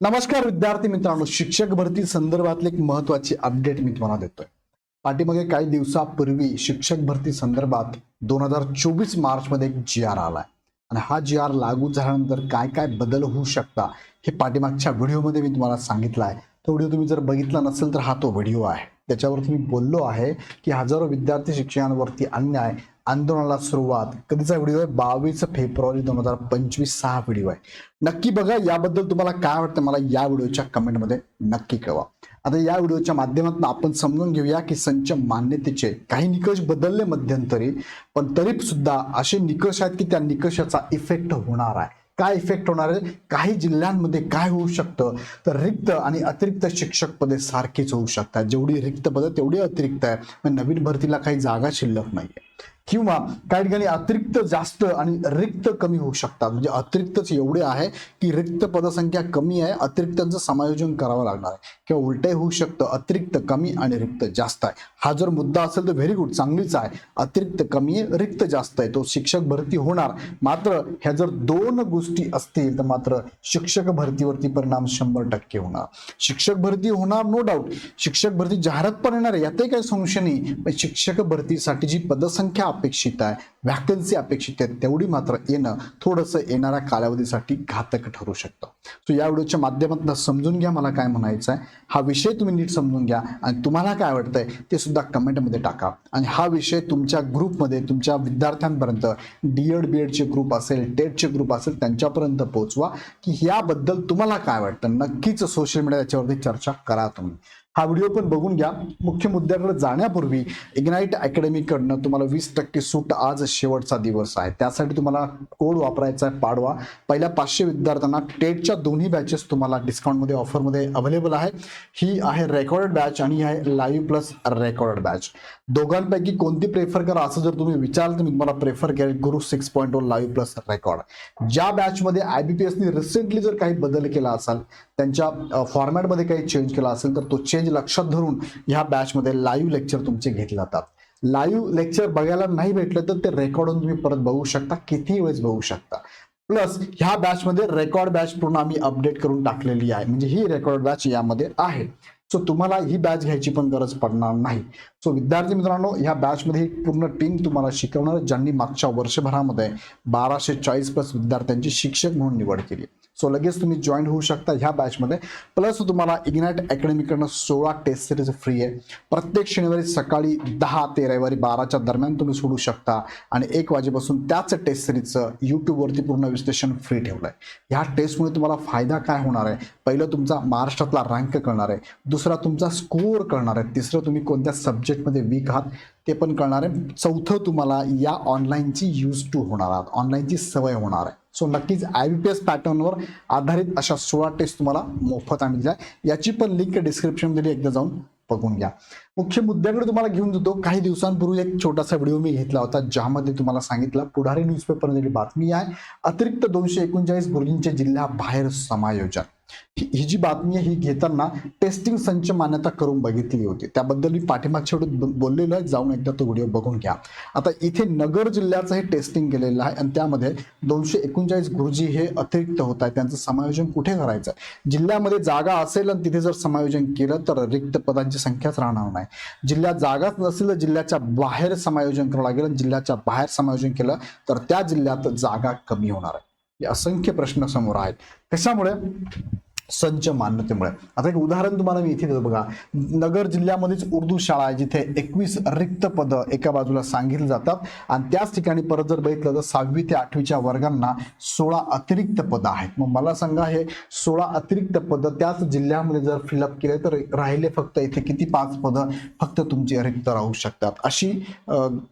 नमस्कार विद्यार्थी मित्रांनो शिक्षक भरती संदर्भातले एक महत्वाची अपडेट मी तुम्हाला देतोय. पाठीमागे काही दिवसापूर्वी शिक्षक भरती संदर्भात दोन हजार चोवीस मार्च मध्ये एक जी आर आलाय. आणि हा जी आर लागू झाल्यानंतर काय काय बदल होऊ शकता हे पाठीमागच्या व्हिडिओमध्ये मी तुम्हाला सांगितलं आहे. तो व्हिडिओ तुम्ही जर बघितला नसेल तर हा तो व्हिडिओ आहे. त्याच्यावरती मी बोललो आहे की हजारो विद्यार्थी शिक्षकांवरती अन्याय आंदोलनाला सुरुवात. कधीचा व्हिडिओ आहे? बावीस फेब्रुवारी दोन हजार पंचवीस हा व्हिडिओ आहे. नक्की बघा याबद्दल तुम्हाला काय वाटतं मला या व्हिडिओच्या कमेंटमध्ये नक्की कळवा. आता या व्हिडिओच्या माध्यमातून आपण समजून घेऊया की संच मान्यतेचे काही निकष बदलले मध्यंतरी पण तरी सुद्धा असे निकष आहेत की त्या निकषाचा इफेक्ट होणार आहे. काय इफेक्ट होणार आहे? काही जिल्ह्यांमध्ये काय होऊ शकतं? तर रिक्त आणि अतिरिक्त शिक्षक पदे सारखीच होऊ शकतात. जेवढी रिक्त पदं तेवढी अतिरिक्त आहे. नवीन भरतीला काही जागा शिल्लक नाहीये. किंवा काही ठिकाणी अतिरिक्त जास्त आणि रिक्त कमी होऊ शकतात. म्हणजे अतिरिक्तच एवढे आहे की रिक्त पदसंख्या कमी आहे अतिरिक्तांचं समायोजन करावं लागणार आहे. किंवा उलटही होऊ शकतं अतिरिक्त कमी आणि रिक्त जास्त आहे. हा जर मुद्दा असेल तर व्हेरी गुड चांगलीच आहे. अतिरिक्त कमी आहे रिक्त जास्त आहे. तो शिक्षक भरती होणार. मात्र ह्या जर दोन गोष्टी असतील तर मात्र शिक्षक भरतीवरती परिणाम शंभर टक्के होणार. शिक्षक भरती होणार नो डाऊट शिक्षक भरती जाहिरात पण येणार आहे यातही काही संशय नाही. शिक्षक भरतीसाठी जी पदसंख्या अपेक्षित आहे. व्हॅकन्सी अपेक्षित आहे. तेवढी मात्र येणं थोडंसं येणाऱ्या कालावधीसाठी घातक ठरू शकतं. सो या व्हिडिओच्या माध्यमातून समजून घ्या मला काय म्हणायचं आहे. हा विषय तुम्ही नीट समजून घ्या आणि तुम्हाला काय वाटतंय ते सुद्धा कमेंटमध्ये टाका. आणि हा विषय तुमच्या ग्रुपमध्ये तुमच्या विद्यार्थ्यांपर्यंत डी एड बी एडचे ग्रुप असेल टेटचे ग्रुप असेल त्यांच्यापर्यंत पोहोचवा. की याबद्दल तुम्हाला काय वाटतं? नक्कीच सोशल मीडिया याच्यावरती चर्चा करा तुम्ही. हा व्हिडिओ पण बघून घ्या. मुख्य मुद्द्याकडे जाण्यापूर्वी इग्नाईट अकॅडमीकडनं तुम्हाला वीस टक्के सूट आज शेवटचा दिवस आहे. त्यासाठी तुम्हाला कोड वापरायचा आहे पाडवा. पहिल्या पाचशे विद्यार्थ्यांना टेटच्या दोन्ही बॅचेस तुम्हाला डिस्काउंटमध्ये ऑफरमध्ये अवेलेबल आहे. ही आहे रेकॉर्डेड बॅच आणि ही आहे लाईव्ह प्लस रेकॉर्डेड बॅच दोघांपैकी कोणती प्रेफर करा असं जर तुम्ही विचाराल तर मी तुम्हाला प्रेफर करेल गुरु six point one live plus record ज्या बॅचमध्ये आय बी पी एसनी रिसेंटली जर काही बदल केला असाल त्यांच्या फॉर्मॅटमध्ये काही चेंज केला असेल तर तो चेंज लक्षात धरून ह्या बॅचमध्ये लाईव्ह लेक्चर तुमचे घेतले जातात. लाईव्ह लेक्चर बघायला नाही भेटलं तर ते रेकॉर्ड तुम्ही परत बघू शकता किती वेळेस बघू शकता. प्लस ह्या बॅचमध्ये रेकॉर्ड बॅच पूर्ण आम्ही अपडेट करून टाकलेली आहे. म्हणजे ही रेकॉर्ड बॅच यामध्ये आहे. सो तुम्हाला ही बॅच घ्यायची पण गरज पडणार नाही. सो विद्यार्थी मित्रांनो ह्या बॅचमध्ये एक पूर्ण टीम तुम्हाला शिकवणार ज्यांनी मागच्या वर्षभरामध्ये बाराशे चाळीस प्लस विद्यार्थ्यांची शिक्षक म्हणून निवड केली. सो लगेच तुम्ही जॉईन होऊ शकता ह्या बॅचमध्ये प्लस तुम्हाला इग्नाईट अकॅडमीकडनं सोळा टेस्ट सिरीज फ्री आहे. प्रत्येक शनिवारी सकाळी दहा ते रविवारी बाराच्या दरम्यान तुम्ही सोडू शकता. आणि एक वाजेपासून त्याच टेस्ट सिरीजचं यूट्यूबवरती पूर्ण विश्लेषण फ्री ठेवलं आहे ह्या टेस्टमुळे तुम्हाला फायदा काय होणार आहे? पहिलं तुमचा महाराष्ट्रातला रँक कळणार आहे. दुसरा तुमचा स्कोअर कळणार आहे. तिसरं तुम्ही कोणत्या सब्जेक्ट स्टेटमध्ये वीक आहात ते पण कळणार आहे. चौथं तुम्हाला या ऑनलाईनची यूज टू होणार आहात. ऑनलाईनची सवय होणार आहे. सो नक्कीच आय बी पी एस पॅटर्नवर आधारित अशा सोळा टेस्ट तुम्हाला मोफत आम्ही दिल्या. याची पण लिंक डिस्क्रिप्शनमध्ये एकदा जाऊन बघून घ्या. मुख्य मुद्द्याकडे तुम्हाला घेऊन देतो काही दिवसांपूर्वी एक छोटासा व्हिडिओ मी घेतला होता ज्यामध्ये तुम्हाला सांगितलं पुढारी न्यूजपेपरमध्ये बातमी आहे. अतिरिक्त दोनशे एकोणचाळीस गुरुजींचे जिल्हा बाहेर समायोजन. ही जी बातमी ही घेताना टेस्टिंग संच मान्यता करून बघितली होती. त्याबद्दल मी पाठीमागच्या व्हिडिओत बोललेलो आहे. जाऊन एकदा तो व्हिडिओ बघून घ्या. आता इथे नगर जिल्ह्याचं हे टेस्टिंग केलेलं आहे आणि त्यामध्ये दोनशे एकोणचाळीस गुरुजी हे अतिरिक्त होत आहे त्यांचं समायोजन कुठे करायचं जिल्ह्यामध्ये जागा असेल आणि तिथे जर समायोजन केलं तर रिक्त पदांची संख्याच राहणार नाही. जिल्ह्यात जागाच नसेल तर जिल्ह्याच्या बाहेर समायोजन करावं लागेल. आणि जिल्ह्याच्या बाहेर समायोजन केलं तर त्या जिल्ह्यात जागा कमी होणार आहे. हे असंख्य प्रश्न समोर आहेत. कशामुळे संच मान्यतेमुळे. आता एक उदाहरण तुम्हाला मी इथे देतो बघा. नगर जिल्ह्यामध्येच उर्दू शाळा आहे जिथे एकवीस रिक्त पदं एका बाजूला सांगितली जातात. आणि त्याच ठिकाणी परत जर बघितलं तर सहावी ते आठवीच्या वर्गांना सोळा अतिरिक्त पदं आहेत. मग मला सांगा हे सोळा अतिरिक्त पदं त्याच जिल्ह्यामध्ये जर फिलअप केले तर राहिले फक्त इथे किती पाच पदं फक्त तुमची रिक्त राहू शकतात? अशी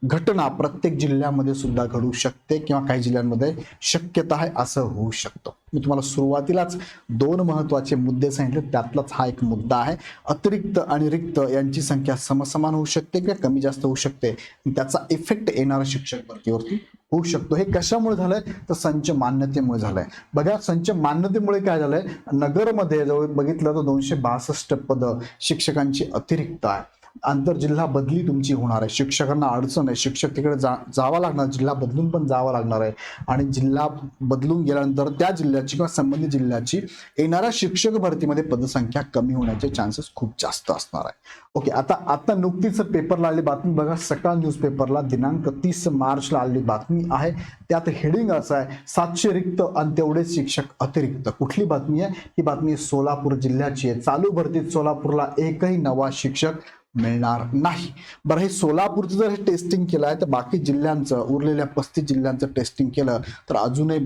घटना प्रत्येक जिल्ह्यामध्ये सुद्धा घडू शकते किंवा काही जिल्ह्यांमध्ये शक्यता आहे असं होऊ शकतं. मी तुम्हाला सुरुवातीलाच दोन महत्त्वाचे मुद्दे सांगितले. त्यातलाच हा एक मुद्दा आहे. अतिरिक्त आणि रिक्त यांची संख्या समसमान होऊ शकते किंवा कमी जास्त होऊ शकते. त्याचा इफेक्ट येणारा शिक्षक भरतीवरती होऊ शकतो. हे कशामुळे झालंय? तर संच मान्यतेमुळे झालंय. बघा संच मान्यतेमुळे काय झालंय? नगरमध्ये जवळ बघितलं तर दोनशे बासष्ट पद शिक्षकांची अतिरिक्त आहे आंतरजिल्हा बदली तुमची होणार आहे. शिक्षकांना अडचण आहे. शिक्षक तिकडे जा जावं लागणार. जिल्हा बदलून पण जावं लागणार आहे. आणि जिल्हा बदलून गेल्यानंतर त्या जिल्ह्याची किंवा संबंधित जिल्ह्याची येणाऱ्या शिक्षक भरतीमध्ये पदसंख्या कमी होण्याचे चान्सेस खूप जास्त असणार आहे. ओके आता आता नुकतीच पेपरला आलेली बातमी. बघा सकाळ न्यूजपेपरला दिनांक तीस मार्चला आलेली बातमी आहे. त्यात हेडिंग असं आहे सातशे रिक्त आणि तेवढेच शिक्षक अतिरिक्त. कुठली बातमी आहे? ही बातमी सोलापूर जिल्ह्याची आहे. चालू भरतीत सोलापूरला एकही नवा शिक्षक मिळणार नाही. बरं हे सोलापूरचं जर हे टेस्टिंग केलं आहे तर बाकी जिल्ह्यांचं उरलेल्या पस्तीस जिल्ह्यांचं टेस्टिंग केलं तर अजूनही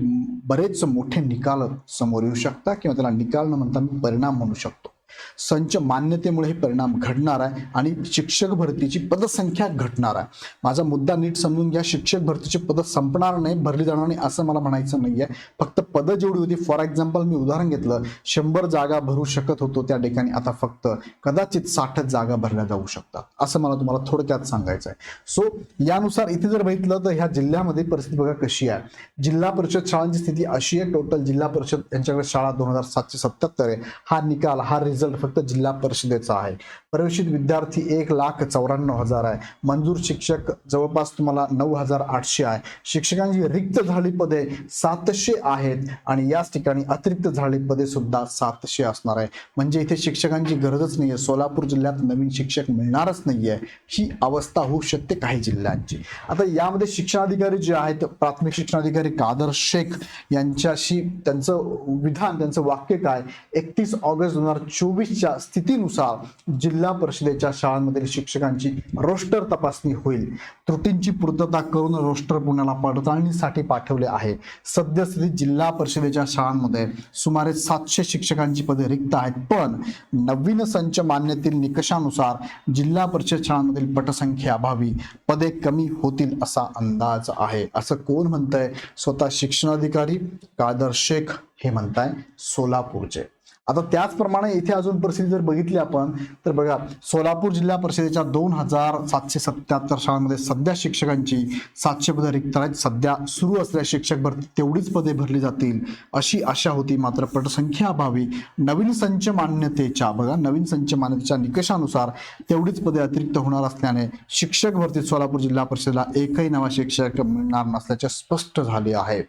बरेच मोठे निकाल समोर येऊ शकतात किंवा त्याला निकाल न म्हणता मी परिणाम म्हणू शकतो. संच मान्यतेमुळे हे परिणाम घडणार आहे आणि शिक्षक भरतीची पदसंख्या घटणार आहे. माझा मुद्दा नीट समजून घ्या. शिक्षक भरतीची पदं संपणार नाही भरली जाणार नाही असं मला म्हणायचं नाहीये. फक्त पदं जेवढी होती फॉर एक्झाम्पल मी उदाहरण घेतलं. शंभर जागा भरू शकत होतो त्या ठिकाणी. आता फक्त कदाचित साठच जागा भरल्या जाऊ शकतात. असं मला तुम्हाला थोडक्यात सांगायचं आहे सो यानुसार इथे जर बघितलं तर ह्या जिल्ह्यामध्ये परिस्थिती बघा कशी आहे. जिल्हा परिषद शाळांची स्थिती अशी आहे. टोटल जिल्हा परिषद यांच्याकडे शाळा दोन हजार सातशे सत्याहत्तर आहे. हा निकाल हा रिझल्ट फक्त जिल्हा परिषदेचा आहे. प्रवेशित विद्यार्थी एक लाख चौऱ्याण्णव हजार आहे. मंजूर शिक्षक जवळपास तुम्हाला नऊ हजार आठशे आहे. शिक्षकांची रिक्त झाली पदे सातशे आहेत आणि याच ठिकाणी अतिरिक्त झाली पदे सुद्धा सातशे असणार आहे. म्हणजे इथे शिक्षकांची गरजच नाही आहे सोलापूर जिल्ह्यात नवीन शिक्षक मिळणारच नाहीये. ही अवस्था होऊ शकते काही जिल्ह्यांची. आता यामध्ये शिक्षणाधिकारी जे आहेत प्राथमिक शिक्षणाधिकारी कादर शेख यांच्याशी त्यांचं विधान त्यांचं वाक्य काय? एकतीस ऑगस्ट दोन हजार चोवीसच्या स्थितीनुसार जिल्हा परिषदेच्या शाळांमधील शिक्षकांची रोस्टर तपासणी होईल. त्रुटींची पूर्तता करून रोस्टर पुण्याला पडताळणीसाठी पाठवले आहे. सद्यस्थितीत जिल्हा परिषदेच्या शाळांमध्ये सुमारे सातशे शिक्षकांची पदे रिक्त आहेत. पण नवीन संच मान्यतील निकषानुसार जिल्हा परिषद शाळांमधील पटसंख्येअभावी पदे कमी होतील असा अंदाज आहे. असं कोण म्हणतंय? स्वतः शिक्षणाधिकारी कादर शेख हे म्हणताय सोलापूरचे. आता त्याचप्रमाणे इथे अजून परिस्थिती जर बघितली आपण तर बघा सोलापूर जिल्हा परिषदेच्या दोन हजार सातशे सत्याहत्तर शाळांमध्ये सध्या शिक्षकांची सातशे पदे रिक्त आहेत. सध्या सुरू असलेल्या शिक्षक भरती तेवढीच पदे भरली जातील अशी आशा होती मात्र पटसंख्या अभावी. नवीन संच मान्यतेच्या बघा नवीन संच मान्यतेच्या निकषानुसार तेवढीच पदे अतिरिक्त होणार असल्याने शिक्षक भरतीत सोलापूर जिल्हा परिषदेला एकही नवा शिक्षक मिळणार नसल्याचे स्पष्ट झाले आहे.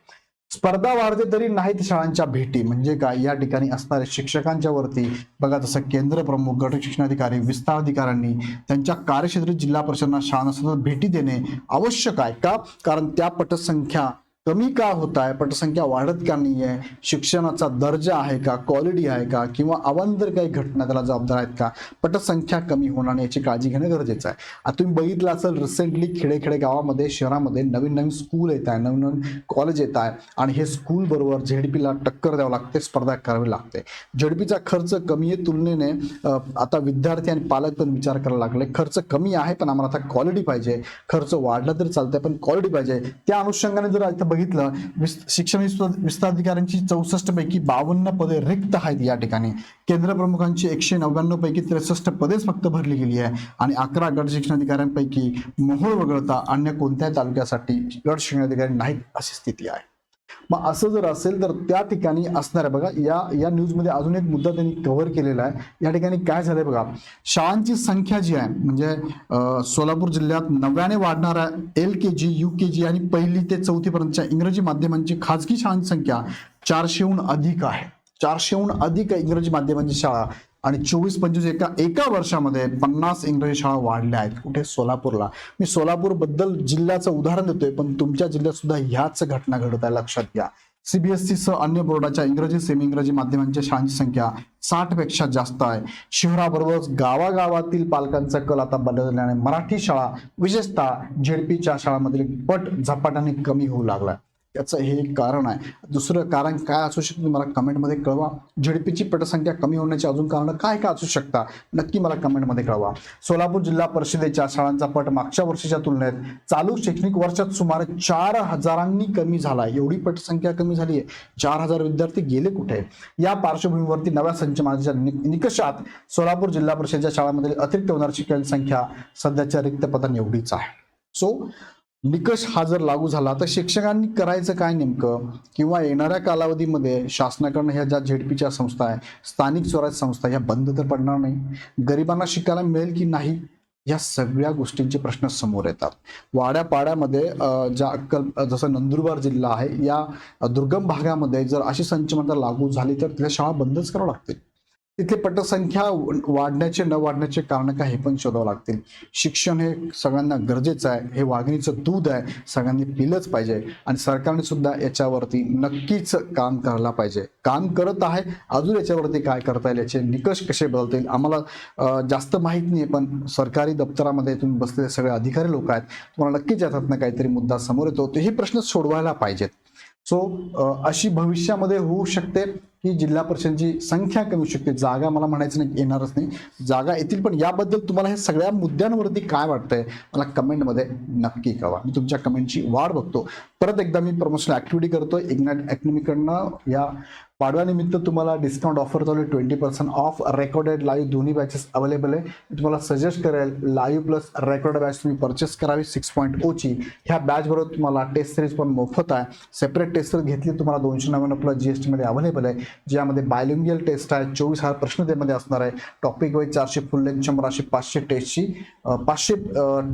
स्पर्धा वाढते तरी नाहीत शाळांच्या भेटी. म्हणजे काय? या ठिकाणी असणाऱ्या शिक्षकांच्या वरती बघा जसं केंद्र प्रमुख गट शिक्षणाधिकारी विस्तार अधिकाऱ्यांनी त्यांच्या कार्यक्षेत्रात जिल्हा परिषदांना शाळांना सतत भेटी देणे आवश्यक आहे का? कारण त्या पटसंख्या कमी का होत आहे पटसंख्या वाढत का नाही आहे शिक्षणाचा दर्जा आहे का? क्वालिटी आहे का? किंवा अवांतर काही घटना त्याला जबाबदार आहेत का? पटसंख्या कमी होणार नाही याची काळजी घेणं गरजेचं आहे. आता तुम्ही बघितलं असेल रिसेंटली खेडेखेडे गावामध्ये शहरामध्ये नवीन नवीन स्कूल येत आहे नवीन नवीन कॉलेज येत आहे. आणि हे स्कूल बरोबर झेडपीला टक्कर द्यावं लागते स्पर्धा करावी लागते. झेडपीचा खर्च कमी आहे तुलनेने आता विद्यार्थी आणि पालक पण विचार करायला लागले. खर्च कमी आहे पण आम्हाला आता क्वालिटी पाहिजे. खर्च वाढला तरी चालतंय पण क्वालिटी पाहिजे. त्या अनुषंगाने जर आता बघितलं शिक्षण विस्तार विस्ताराधिकाऱ्यांची चौसष्ट पैकी बावन्न पदे रिक्त आहेत या ठिकाणी. केंद्र प्रमुखांची एकशे नव्याण्णव पैकी त्रेसष्ट पदेच फक्त भरली गेली आहे. आणि अकरा गट शिक्षणाधिकाऱ्यांपैकी मोहोळ वगळता अन्य कोणत्याही तालुक्यासाठी गट शिक्षणाधिकारी नाहीत अशी स्थिती आहे. मग असं जर असेल तर त्या ठिकाणी असणार आहे. बघा या या न्यूजमध्ये अजून एक मुद्दा त्यांनी कव्हर केलेला आहे. या ठिकाणी काय झालंय बघा शाळांची संख्या जी आहे म्हणजे सोलापूर जिल्ह्यात नव्याने वाढणाऱ्या एल के जी यू के जी आणि पहिली ते चौथी पर्यंतच्या इंग्रजी माध्यमांची खाजगी शाळांची संख्या चारशेहून अधिक आहे. चारशेहून अधिक आहे इंग्रजी माध्यमांची शाळा. आणि चोवीस पंचवीस एका एका वर्षामध्ये पन्नास इंग्रजी शाळा वाढल्या आहेत कुठे? सोलापूरला. मी सोलापूरबद्दल जिल्ह्याचं उदाहरण देतोय पण तुमच्या जिल्ह्यात सुद्धा ह्याच घटना घडत आहे लक्षात घ्या. सीबीएसई सह अन्य बोर्डाच्या इंग्रजी सेमी इंग्रजी माध्यमांच्या शाळांची संख्या साठपेक्षा जास्त आहे. शहराबरोबरच गावागावातील पालकांचा कल आता बदलल्याने मराठी शाळा विशेषतः झेडपीच्या शाळांमधील पट झपाट्याने कमी होऊ लागला याचं हे एक कारण आहे. दुसरं कारण काय असू शकतं मला कमेंटमध्ये कळवा. झेडपीची पटसंख्या कमी होण्याची अजून कारण काय काय असू शकता नक्की मला कमेंटमध्ये कळवा. सोलापूर जिल्हा परिषदेच्या शाळांचा पट मागच्या वर्षीच्या तुलनेत चालू शैक्षणिक वर्षात सुमारे चार हजारांनी कमी झाला एवढी पटसंख्या कमी झाली आहे. चार हजार विद्यार्थी गेले कुठे? या पार्श्वभूमीवरती नव्या संचमानाच्या निकषात सोलापूर जिल्हा परिषदेच्या शाळांमध्ये अतिरिक्त होणारी शिक्षकांची संख्या सध्याच्या रिक्त पदांनी एवढीच आहे. सो निकष हा जर लागू झाला तर शिक्षकांनी करायचं काय नेमकं? किंवा येणाऱ्या कालावधीमध्ये शासनाकडनं ह्या ज्या झेडपीच्या संस्था आहे स्थानिक स्वराज्य संस्था ह्या बंद तर पडणार नाही. गरिबांना शिकायला मिळेल की नाही? या सगळ्या गोष्टींचे प्रश्न समोर येतात. वाड्यापाड्यामध्ये ज्या अक्कल जसं नंदुरबार जिल्हा आहे या दुर्गम भागामध्ये जर अशी संचमता लागू झाली तर तिथे शाळा बंदच करावं लागतील. तिथे पटसंख्या वाढण्याचे न वाढण्याचे कारण काय हे पण शोधावं लागतील. शिक्षण हे सगळ्यांना गरजेचं आहे. हे वाघिणीचं दूध आहे. सगळ्यांनी पिलंच पाहिजे. आणि सरकारने सुद्धा याच्यावरती नक्कीच काम करायला पाहिजे. काम करत आहे. अजून याच्यावरती काय करता येईल याचे निकष कसे बदलतील? आम्हाला जास्त माहीत नाही पण सरकारी दप्तरामध्ये तुम्ही बसलेले सगळे अधिकारी लोक आहेत. तुम्हाला नक्कीच याच्यातनं काहीतरी मुद्दा समोर येतो. ते हे प्रश्न सोडवायला पाहिजेत. सो अशी भविष्यामध्ये होऊ शकते. की जिल्हा परिषदेची संख्या कमी होऊ शकते. जागा मला म्हणायचं नाही येणारच नाही. जागा येतील पण याबद्दल तुम्हाला हे सगळ्या मुद्द्यांवरती काय वाटतंय मला कमेंटमध्ये नक्की कळवा. मी तुमच्या कमेंटची वाढ बघतो. परत एकदा मी प्रमोशनल ऍक्टिव्हिटी करतोय. इग्नाइट अकॅडमीकडनं या पाडव्यानिमित्त तुम्हाला डिस्काउंट ऑफर चालू आहे. Twenty percent off recorded live दोन्ही बॅचेस अवेलेबल आहे. मी तुम्हाला सजेस्ट करेल लाईव्ह प्लस रेकॉर्ड बॅच तुम्ही परचेस करावी. सिक्स पॉईंट ओची ह्या बॅचबरोबर तुम्हाला टेस्ट सिरीज पण मोफत आहे. सेपरेट टेस्ट सिरीज घेतली तुम्हाला दोनशे नव्याण्णव प्लस जी एस टीमध्ये अवेलेबल आहे. ज्यामध्ये बायलिंगियल टेस्ट आहे चोवीस हजार प्रश्न त्यामध्ये असणार आहे. टॉपिक वाईज चारशे फुल लेंथ शंभर अशी पाचशे टेस्टची पाचशे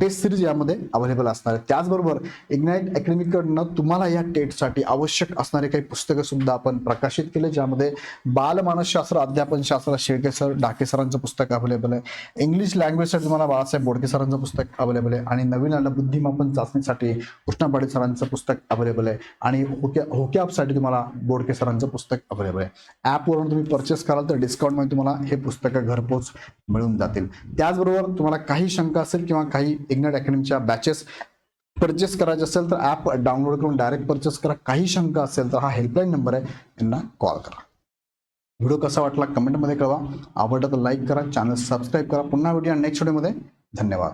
टेस्ट सिरीज यामध्ये अवेलेबल असणार आहे. त्याचबरोबर इग्नाइट अकॅडमीकडनं तुम्हाला या टेटसाठी आवश्यक असणारे काही पुस्तकं सुद्धा आपण प्रकाशित केले ज्यामध्ये बालमानसशास्त्र अध्यापन शास्त्र शेळके सर डाके सरांचं पुस्तक अवेलेबल आहे. इंग्लिश लँग्वेजसाठी तुम्हाला बाळासाहेब बोडके सरांचं पुस्तक अवेलेबल आहे. आणि नवीन आलं बुद्धिमापन चाचणीसाठी कृष्णा पाटील सरांचं पुस्तक अवेलेबल आहे. आणि होक्या होक्यापसाठी तुम्हाला बोडके सरांचं पुस्तक अवेलेबल आहे. ॲपवरून तुम्ही परचेस कराल तर डिस्काउंटमध्ये तुम्हाला हे पुस्तकं घरपोच मिळून जातील. त्याचबरोबर तुम्हाला काही शंका असेल किंवा काही इग्नट अकॅडमीच्या बॅचेस परचेस करायचे असेल तर ॲप डाउनलोड करून डायरेक्ट परचेस करा. काही शंका असेल तर हा हेल्पलाईन नंबर आहे. यांना कॉल करा. व्हिडिओ कसा वाटला कमेंटमध्ये कळवा. आवडला तर लाईक करा. चॅनल सबस्क्राईब करा. पुन्हा व्हिडिओ नेक्स्ट व्हिडिओमध्ये धन्यवाद.